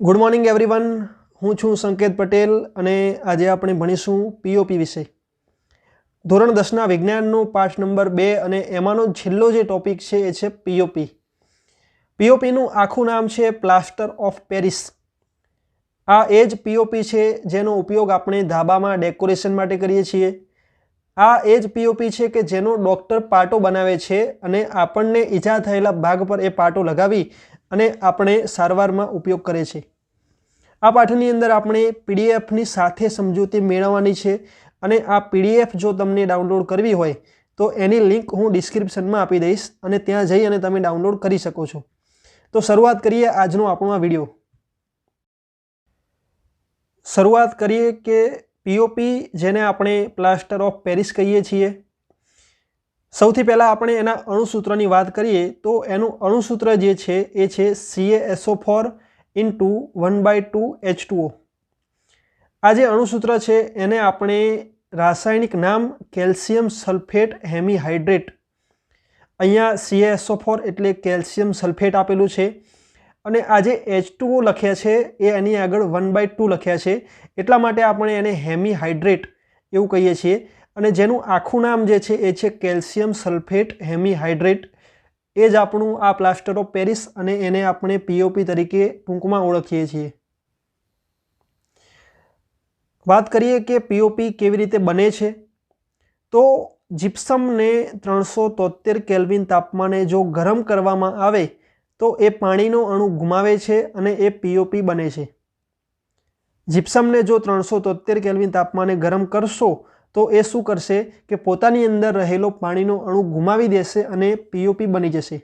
Good morning everyone હું છું સંકેત પટેલ અને આજે આપણે ભણીશું પીઓપી વિશે. ધોરણ દસના વિજ્ઞાનનો પાઠ નંબર બે અને એમાંનો છેલ્લો જે ટોપિક છે એ છે પીઓપી પીઓપીનું આખું નામ છે પ્લાસ્ટર ઓફ પેરિસ આ એ જ પીઓપી છે જેનો ઉપયોગ આપણે ધાબામાં ડેકોરેશન માટે કરીએ છીએ. આ એ જ પીઓપી છે કે જેનો ડૉક્ટર પાટો બનાવે છે અને આપણને ઈજા થયેલા ભાગ પર એ પાટો લગાવી અને આપણે સારવારમાં ઉપયોગ કરે છે. આ પાઠની અંદર આપણે પીડીએફની સાથે સમજૂતી મેળવવાની છે અને આ પીડીએફ જો તમને ડાઉનલોડ કરવી હોય, તો એની લિંક હું ડિસ્ક્રિપ્શનમાં આપી દઈશ અને ત્યાં જઈ અને તમે ડાઉનલોડ કરી શકો છો. તો શરૂઆત કરીએ આજનો આપણો આ વીડિયો. શરૂઆત કરીએ કે પીઓપી જેને આપણે પ્લાસ્ટર ઓફ પેરિસ કહીએ છીએ સૌથી પહેલાં આપણે એના અણુસૂત્રની વાત કરીએ, તો એનું અણુસૂત્ર જે છે, એ છે CA SO four into one by two H two O આ જે અણુસૂત્ર છે, એને આપણે રાસાયણિક નામ કેલ્શિયમ સલ્ફેટ હેમિહાઇડ્રેટ, અહીંયા સીએએસઓ ફોર એટલે કેલ્શિયમ સલ્ફેટ આપેલું છે, અને આ જે એચ ટુઓ લખ્યા છે, એ એની આગળ વન બાય ટુ લખ્યા છે. એટલા માટે આપણે એને હેમિહાઇડ્રેટ એવું કહીએ છીએ. અને જેનું આખું નામ જે છે એ છે કેલ્શિયમ સલ્ફેટ હેમીહાઇડ્રેટ. એ જ આપણું આ પ્લાસ્ટર ઓફ પેરિસ અને એને આપણે પીઓપી તરીકે ટૂંકમાં ઓળખીએ છીએ. વાત કરીએ કે પીઓપી કેવી રીતે બને છે, તો જીપ્સમને ત્રણસો તોતેર કેલ્વિન તાપમાને જો ગરમ કરવામાં આવે, તો એ પાણીનો અણુ ગુમાવે છે અને એ પીઓપી બને છે. જીપ્સમને જો ત્રણસો તોતેર કેલ્વિન તાપમાને ગરમ કરશો તો એ શું કરશે કે પોતાની અંદર રહેલો પાણીનો અણુ ગુમાવી દેશે અને પીઓપી બની જશે.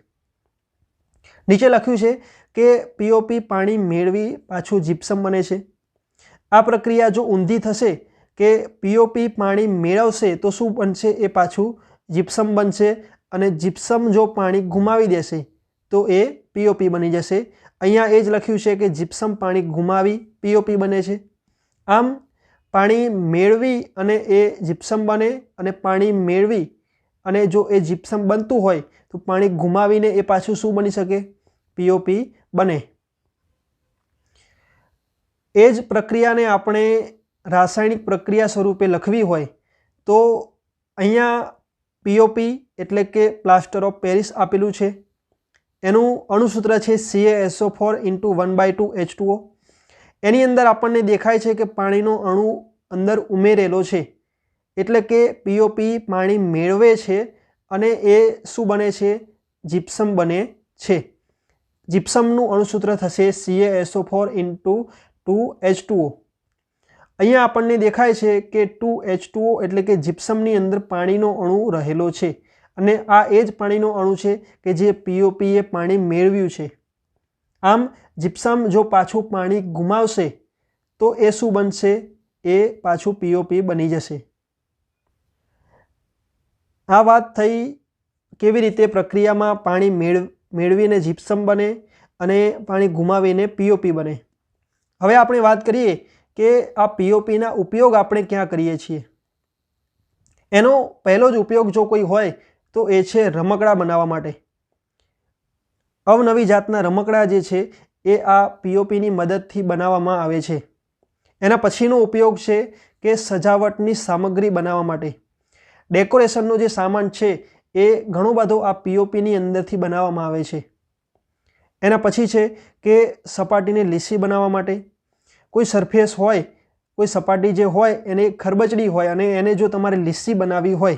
નીચે લખ્યું છે કે પીઓપી પાણી મેળવી પાછું જીપ્સમ બને છે. આ પ્રક્રિયા જો ઊંધી થશે કે પીઓપી પાણી મેળવશે તો શું બનશે? એ પાછું જીપ્સમ બનશે અને જીપ્સમ જો પાણી ગુમાવી દેશે તો એ પીઓપી બની જશે. અહીંયા એ જ લખ્યું છે કે જીપ્સમ પાણી ગુમાવી પીઓપી બને છે. આમ પાણી મેળવી અને એ જીપ્સમ બને અને પાણી મેળવી અને જો એ જીપ્સમ બનતું હોય, તો પાણી ગુમાવીને એ પાછું શું બની શકે? પીઓપી બને. એ જ પ્રક્રિયાને આપણે રાસાયણિક પ્રક્રિયા સ્વરૂપે લખવી હોય, તો અહીંયા પીઓપી એટલે કે પ્લાસ્ટર ઓફ પેરિસ આપેલું છે. એનું અણુસૂત્ર છે CA SO four into one by two H two O એની અંદર આપણને દેખાય છે કે પાણીનો અણુ અંદર ઉમેરેલો છે. એટલે કે પીઓપી પાણી મેળવે છે અને એ શું બને છે? જીપ્સમ બને છે. જીપ્સમનું અણુસૂત્ર થશે CA SO four into two H two O અહીંયા આપણને દેખાય છે કે ટુ એચ ટુઓ એટલે કે જીપ્સમની અંદર પાણીનો અણુ રહેલો છે અને આ એ જ પાણીનો અણુ છે કે જે પીઓપીએ પાણી મેળવ્યું છે. આમ જીપ્સમ જો પાછું પાણી ગુમાવશે, તો એ શું બનશે? એ પાછું પીઓપી બની જશે. આ વાત થઈ કેવી રીતે પ્રક્રિયામાં પાણી મેળ, મેળવીને જીપ્સમ બને અને પાણી ગુમાવીને પીઓપી બને? હવે આપણે વાત કરીએ કે આ પીઓપીના ઉપયોગ આપણે ક્યાં કરીએ છીએ. એનો પહેલો જ ઉપયોગ જો કોઈ હોય, તો એ છે રમકડા બનાવવા માટે. અવનવી જાતના રમકડા જે છે એ આ પીઓપીની મદદથી બનાવવામાં આવે છે. એના પછીનો ઉપયોગ છે કે સજાવટની સામગ્રી બનાવવા માટે. ડેકોરેશનનો જે સામાન છે એ ઘણો બધો આ પીઓપીની અંદરથી બનાવવામાં આવે છે. એના પછી છે કે સપાટીને લીસી બનાવવા માટે. કોઈ સરફેસ હોય, કોઈ સપાટી જે હોય, એને ખરબચડી હોય અને એને જો તમારે લીસી બનાવવી હોય,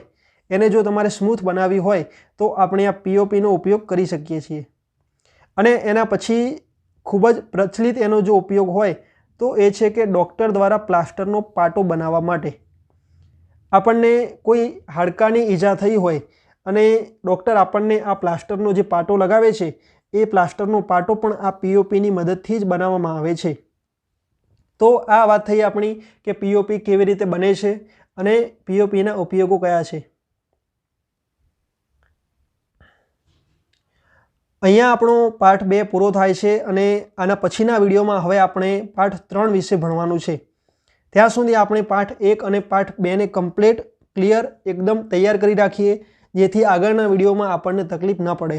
એને જો તમારે સ્મૂથ બનાવવી હોય, તો આપણે આ પીઓપીનો ઉપયોગ કરી શકીએ છીએ. અને એના પછી ખૂબ જ પ્રચલિત એનો જો ઉપયોગ હોય, તો એ છે કે ડૉક્ટર દ્વારા પ્લાસ્ટરનો પાટો બનાવવા માટે. આપણને કોઈ હાડકાની ઈજા થઈ હોય અને ડૉક્ટર આપણને આ પ્લાસ્ટરનો જે પાટો લગાવે છે, એ પ્લાસ્ટરનો પાટો પણ આ પીઓપીની મદદથી જ બનાવવામાં આવે છે. તો આ વાત થઈ આપણી કે પીઓપી કેવી રીતે બને છે અને પીઓપીના ઉપયોગો કયા છે. અહીંયા આપણો પાઠ બે પૂરો થાય છે અને આના પછીના વિડીયોમાં હવે આપણે પાઠ ત્રણ વિશે ભણવાનું છે. ત્યાં સુધી આપણે પાઠ એક અને પાઠ બેને કમ્પ્લીટ, ક્લિયર, એકદમ તૈયાર કરી રાખીએ, જેથી આગળના વિડીયોમાં આપણને તકલીફ ન પડે.